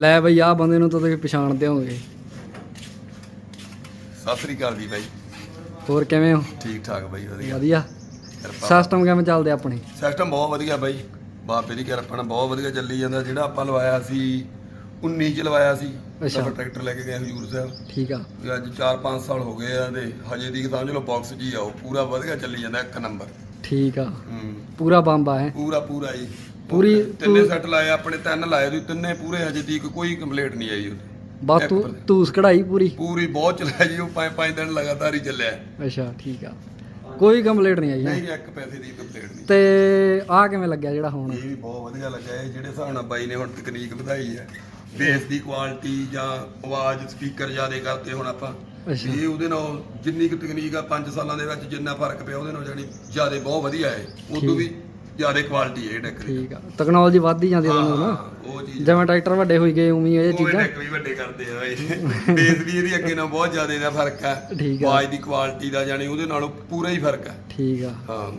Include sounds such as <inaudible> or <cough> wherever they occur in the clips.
ਲੈ ਬਈ ਆਹ ਬੰਦੇ ਨੂੰ ਤਾਂ ਤੁਸੀਂ ਪਛਾਣਦੇ ਹੋਗੇ ਸਤਿ ਸ੍ਰੀ ਅਕਾਲ ਜੀ ਬਾਈ। ਹੋਰ ਕਿਵੇਂ ਹੋ? ਠੀਕ ਠਾਕ ਬਾਈ ਵਧੀਆ। ਵਧੀਆ। ਕਿਰਪਾ। ਸਿਸਟਮ ਕਿਵੇਂ ਚੱਲਦੇ ਆਪਣੇ? ਸਿਸਟਮ ਬਹੁਤ ਵਧੀਆ ਬਾਈ। ਬਾਪੇ ਦੀ ਕਿਰਪਾ ਨਾਲ ਬਹੁਤ ਵਧੀਆ ਚੱਲੀ ਜਾਂਦਾ। ਜਿਹੜਾ ਆਪਾਂ ਲਵਾਇਆ ਸੀ 19 ਚ ਲਵਾਇਆ ਸੀ ਅੱਛਾ। ਆਪਾਂ ਟਰੈਕਟਰ ਲੈ ਕੇ ਗਏ ਹਜੂਰ ਸਾਹਿਬ। ਠੀਕ ਆ। ਤੇ ਅੱਜ 4-5 ਸਾਲ ਹੋ ਗਏ ਆ ਤੇ ਹਜੇ ਦੀ ਸਮਝ ਲਓ ਬਾਕਸ ਜੀ ਆ ਉਹ। ਪੂਰਾ ਵਧੀਆ ਚੱਲੀ ਜਾਂਦਾ ਇੱਕ ਨੰਬਰ ਠੀਕ ਆ। ਹੂੰ। ਪੂਰਾ ਬੰਬ ਆ ਹੈ ਪੂਰਾ ਪੂਰਾ ਜੀ। ਪੂਰੀ- ਤਿੰਨੇ ਸੈੱਟ ਲਾਏ ਆਪਣੇ ਤਿੰਨ ਲਾਏ ਤੁਸੀਂ ਤਿੰਨੇ ਪੂਰੇ ਹਜੇ ਦੀ ਕੋਈ ਕੰਪਲੀਟ ਨਹੀਂ ਆਈ ਉਹਦੀ। ਬਸ ਤੂੰ। ਤੂਸ ਕਢਾਈ ਪੂਰੀ? ਪੂਰੀ ਬਹੁਤ ਚਲਾਇਆ ਜੀ ਉਹ ਪੰਜ ਪੰਜ ਦਿਨ ਲਗਾਤਾਰ ਹੀ ਚੱਲਿਆ। ਅੱਛਾ ਠੀਕ ਆ। ਕੋਈ ਕੰਪਲੀਟ ਨਹੀਂ ਆਈ? ਨਹੀਂ ਇੱਕ ਪੈਸੇ ਦੀ ਕੰਪਲੀਟ ਨਹੀਂ। ਤੇ ਆਹ ਕਿਵੇਂ ਲੱਗਿਆ ਜਿਹੜਾ ਹੁਣ? ਇਹ ਵੀ ਬਹੁਤ ਵਧੀਆ ਲੱਗਾ ਇਹ ਜਿਹੜੇ ਹਿਸਾਬ ਨਾਲ ਬਾਈ ਨੇ ਹੁਣ ਤਕਨੀਕ ਵਧਾਈ ਹੈ ਬੇਸ ਦੀ ਕੁਆਲਿਟੀ ਜਾਂ ਆਵਾਜ਼ ਸਪੀਕਰ ਜਿਆਦੇ ਕਰਤੇ ਹੁਣ ਆਪਾਂ। ਅੱਛਾ। ਇਹ ਉਹਦੇ ਨਾਲ ਜਿੰਨੀ ਕੁ ਤਕਨੀਕ ਆ 5 ਸਾਲਾਂ ਦੇ ਵਿੱਚ ਜਿੰਨਾ ਫ਼ਰਕ ਪਿਆ ਉਹਦੇ ਨਾਲ ਜਾਨੀ ਜਿਆਦੇ ਬਹੁਤ ਵਧੀਆ ਹੈ। ਉਦੋਂ ਵੀ ਜਿਆਦੇ ਕੁਆਲਿਟੀ ਹੈ ਇਹ ਡੈਕ ਦੀ। ਠੀਕ ਆ। ਟੈਕਨੋਲੋਜੀ ਵੱਧਦੀ ਜਾਂਦੀ ਹੈ ਉਹਨੂੰ ਨਾ। ਹਾਂ, ਉਹ ਚੀਜ਼। ਜਿਵੇਂ ਟਰੈਕਟਰ ਵੱਡੇ ਹੋਈ ਗਏ ਉਵੇਂ ਹੀ ਇਹ ਉਹ ਚੀਜ਼ਾਂ। ਡੈਕ ਵੀ ਵੱਡੇ ਕਰਦੇ ਆ ਇਹ ਬੇਸ ਵੀ ਇਹਦੀ ਅੱਗੇ ਨਾਲ ਬਹੁਤ ਜ਼ਿਆਦਾ ਦਾ ਫ਼ਰਕ ਹੈ ਠੀਕ ਆ। ਆਵਾਜ਼ ਦੀ ਕੁਆਲਿਟੀ ਦਾ ਜਾਨੀ ਉਹਦੇ ਨਾਲੋਂ ਪੂਰਾ ਹੀ ਫ਼ਰਕ ਹੈ ਠੀਕ ਆ। ਹਾਂ।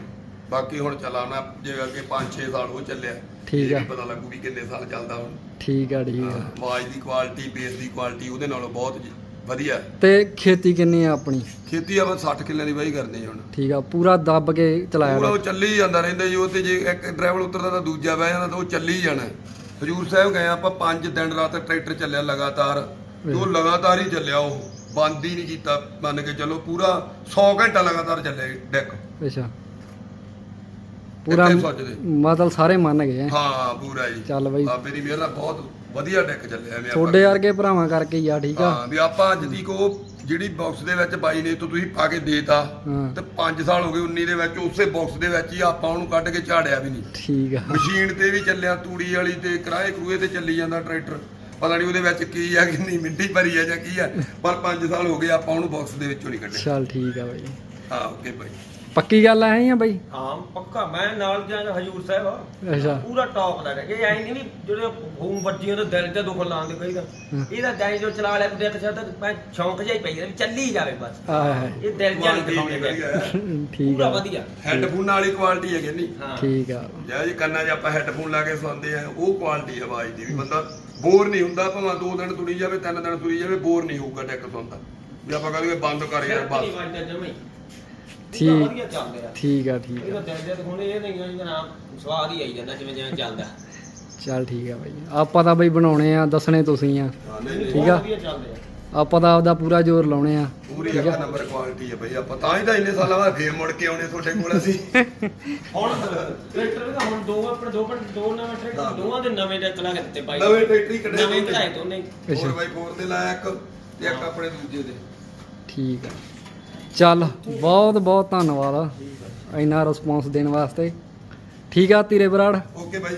ਬਾਕੀ ਹੁਣ ਚਲਾਉਣਾ ਜੇ ਅੱਗੇ 5-6 ਸਾਲ ਉਹ ਚੱਲਿਆ ਠੀਕ ਇਹ ਆ। ਵੀ ਪਤਾ ਲੱਗੂ ਵੀ ਕਿੰਨੇ ਸਾਲ ਚੱਲਦਾ ਹੁਣ। ਠੀਕ ਆ ਠੀਕ ਆ। ਆਵਾਜ਼ ਦੀ ਕੁਆਲਿਟੀ ਬੇਸ ਦੀ ਕੁਆਲਿਟੀ ਉਹਦੇ ਨਾਲੋਂ ਬਹੁਤ ਜੀ- ਵਧੀਆ। ਤੇ ਖੇਤੀ ਕਿੰਨੀ ਆ ਆਪਣੀ? ਖੇਤੀ ਆਪਾਂ 60 ਕਿੱਲਿਆਂ ਦੀ ਵਾਹੀ ਕਰਦੇ ਹਾਂ ਹੁਣ। ਠੀਕ ਆ ਪੂਰਾ ਦੱਬ ਕੇ ਚਲਾਇਆ ਪੂਰਾ। ਉਹ ਚੱਲੀ ਜਾਂਦਾ ਰਹਿੰਦਾ ਜੀ ਉਹ ਤੇ ਜੇ ਇੱਕ ਡਰਾਈਵਰ ਉਤਰਦਾ ਤਾਂ ਦੂਜਾ ਬਹਿ ਜਾਂਦਾ ਤਾਂ ਉਹ ਚੱਲੀ ਜਾਣਾ। ਹਜੂਰ ਸਾਹਿਬ ਗਏ ਆਪਾਂ 5 ਦਿਨ ਰਾਤ ਟਰੈਕਟਰ ਚੱਲਿਆ ਲਗਾਤਾਰ। ਉਹ ਲਗਾਤਾਰ ਹੀ ਚੱਲਿਆ ਉਹ। ਬੰਦ ਹੀ ਨਹੀਂ ਕੀਤਾ ਮੰਨ ਕੇ ਚੱਲੋ ਪੂਰਾ 100 ਘੰਟਾ ਲਗਾਤਾਰ ਚੱਲਿਆ ਡੈਕ। ਅੱਛਾ। ਪੂਰਾ ਮਤਲਬ ਸਾਰੇ ਮੰਨ ਗਏ ਆ। ਹਾਂ ਪੂਰਾ ਜੀ। ਚੱਲ ਬਈ। ਬਾਬੇ ਦੀ ਮਿਹਰ ਨਾਲ ਬਹੁਤ ਵਧੀਆ ਡੈਕ ਚੱਲਿਆ ਐਵੇਂ ਆਪਾਂ ਤੁਹਾਡੇ ਵਰਗੇ ਭਰਾਵਾਂ ਕਰਕੇ ਹੀ ਆ ਠੀਕ ਆ? ਹਾਂ ਵੀ ਆਪਾਂ ਅੱਜ ਦੀ ਕੋ ਜਿਹੜੀ ਬਾਕਸ ਦੇ ਵਿੱਚ ਬਾਈ ਨੇ ਤੋਂ ਤੁਸੀਂ ਪਾ ਕੇ ਦੇਤਾ ਹਾਂ। ਤੇ 5 ਸਾਲ ਹੋ ਗਏ 19 ਦੇ ਵਿੱਚ ਉਸੇ ਬਾਕਸ ਦੇ ਵਿੱਚ ਹੀ ਆਪਾਂ ਉਹਨੂੰ ਕੱਢ ਕੇ ਝਾੜਿਆ ਵੀ ਨਹੀਂ। ਠੀਕ ਆ। ਮਸ਼ੀਨ ਤੇ ਵੀ ਚੱਲਿਆ ਤੂੜੀ ਵਾਲੀ ਤੇ ਕਿਰਾਏ ਕਰੂਏ ਤੇ ਚੱਲੀ ਜਾਂਦਾ ਟਰੈਕਟਰ ਪਤਾ ਨਹੀਂ ਉਹਦੇ ਵਿੱਚ ਕੀ ਆ ਕਿੰਨੀ ਮਿੱਟੀ ਭਰੀ ਆ ਜਾਂ ਕੀ ਆ ਪਰ 5 ਸਾਲ ਹੋ ਗਏ ਆਪਾਂ ਉਹਨੂੰ ਬਾਕਸ ਦੇ ਵਿੱਚੋਂ ਨਹੀਂ ਕੱਢਿਆ। ਚੱਲ ਠੀਕ ਆ ਬਾਈ। ਹਾਂ ਓਕੇ ਬਾਈ ਪੱਕੀ ਗੱਲ ਐ ਹੀ ਆ ਬਾਈ? ਹਾਂ ਪੱਕਾ। ਮੈਂ ਨਾਲ ਜਾਂ ਹਜੂਰ ਸਾਹਿਬ। ਅੱਛਾ। ਪੂਰਾ ਟੌਪ ਦਾ ਇਹ ਐ ਨਹੀਂ ਵੀ ਜਿਹੜੇ ਹੋਮ ਵੱਜੀਆਂ ਤੇ ਦਿਲ ਤੇ ਦੁੱਖ ਲਾਉਣ ਦੇ ਕਹੀਦਾ। ਇਹਦਾ ਦਿਲ ਜੋ ਚਲਾ ਲਿਆ ਦੇਖ ਸਕਦਾ ਮੈਂ ਸ਼ੌਂਕ ਜਿਹਾ ਹੀ ਪਈ ਰਿਹਾ ਚੱਲੀ ਜਾਵੇ ਬਸ। ਇਹ ਦਿਲ ਜਿਹਾ ਨਹੀਂ ਵਧੀਆ ਠੀਕ ਪੂਰਾ ਆ ਵਧੀਆ। ਹੈੱਡਫੋਨ ਵਾਲੀ ਕੁਆਲਿਟੀ ਹੈ ਹਾਂ। ਠੀਕ ਆ। ਜਾਂ ਜੀ ਕੰਨਾਂ 'ਚ ਆਪਾਂ ਹੈੱਡਫੋਨ ਲਾ ਕੇ ਸੁਣਦੇ ਆ ਉਹ ਕੁਆਲਿਟੀ ਆਵਾਜ਼ ਦੀ ਵੀ। ਬੰਦਾ ਬੋਰ ਨਹੀਂ ਹੁੰਦਾ ਭਾਵੇਂ ਦੋ ਦਿਨ ਤੁਰੀ ਜਾਵੇ ਤਿੰਨ ਦਿਨ ਤੁਰੀ ਜਾਵੇ ਬੋਰ ਨਹੀਂ ਹੋਊਗਾ ਡੈਕ ਸੁਣਦਾ। ਜੇ ਆਪਾਂ ਕਹਿੰਦੇ ਬੰਦ ਕਰ ਯਾਰ ਬਸ। ਜਮਈ ਠੀਕ। ਵਧੀਆ ਚੱਲਦਾ ਰਿਹਾ ਠੀਕ ਆ ਠੀਕ ਇਹਦਾ ਆ ਦਿਲ ਜਿਹਾ ਦਿਖਾਉਂਦੇ ਇਹ ਨਹੀਂ ਇਹਦਾ ਨਾਮ ਸਵਾਦ ਹੀ ਆਈ ਜਾਂਦਾ ਜਿਵੇਂ ਜਿਵੇਂ ਚੱਲਦਾ। ਚੱਲ ਠੀਕ ਆ ਬਾਈ। ਆਪਾਂ ਤਾਂ ਬਾਈ ਬਣਾਉਣੇ ਆ ਦੱਸਣੇ ਤੁਸੀਂ ਆ। ਹਾਂ, ਨਹੀਂ, ਨਹੀਂ, ਠੀਕ ਆ। ਬਹੁਤ ਵਧੀਆ ਚੱਲਦੇ ਆ। ਆਪਾਂ ਤਾਂ ਆਪਦਾ ਪੂਰਾ ਜ਼ੋਰ ਲਾਉਣੇ ਆ। ਪੂਰੀ ਠੀਕ ਇੱਕ ਆ ਨੰਬਰ ਕੁਆਲਿਟੀ ਹੈ ਬਈ ਆਪਾਂ ਤਾਂ ਹੀ ਤਾਂ ਇੰਨੇ ਸਾਲਾਂ ਬਾਅਦ ਫੇਰ ਮੁੜ ਕੇ ਆਉਣੇ ਤੁਹਾਡੇ ਕੋਲ ਅਸੀਂ। <laughs> ਹੁਣ ਟਰੈਕਟਰ ਵੀ ਤਾਂ ਹੁਣ ਦੋ ਆਪਣੇ ਦੋ ਪਿੰਡ ਦੋ ਨਵੇਂ ਟਰੈਕਟਰ ਦੋਵਾਂ ਦੇ ਨਵੇਂ ਟਰੈਕਟਰ ਲਾ ਕੇ ਦਿੱਤੇ ਬਾਈ। ਨਵੇਂ ਟਰੈਕਟਰੀ ਕੱਢੇ ਨਵੇਂ ਕਢਾਏ ਦੋਨੇ ਅੱਛਾ। 4x4 ਤੇ ਲਾਇਆ ਇੱਕ ਤੇ ਇੱਕ ਆਪਣੇ ਦੂਜੇ ਦੇ। ਠੀਕ ਆ। ਚੱਲ ਬਹੁਤ ਬਹੁਤ ਧੰਨਵਾਦ। ਇੰਨਾ ਰਿਸਪੌਂਸ ਦੇਣ ਵਾਸਤੇ। ਠੀਕ ਆ ਤੀਰੇ ਬਰਾੜ? ਓਕੇ ਬਾਈ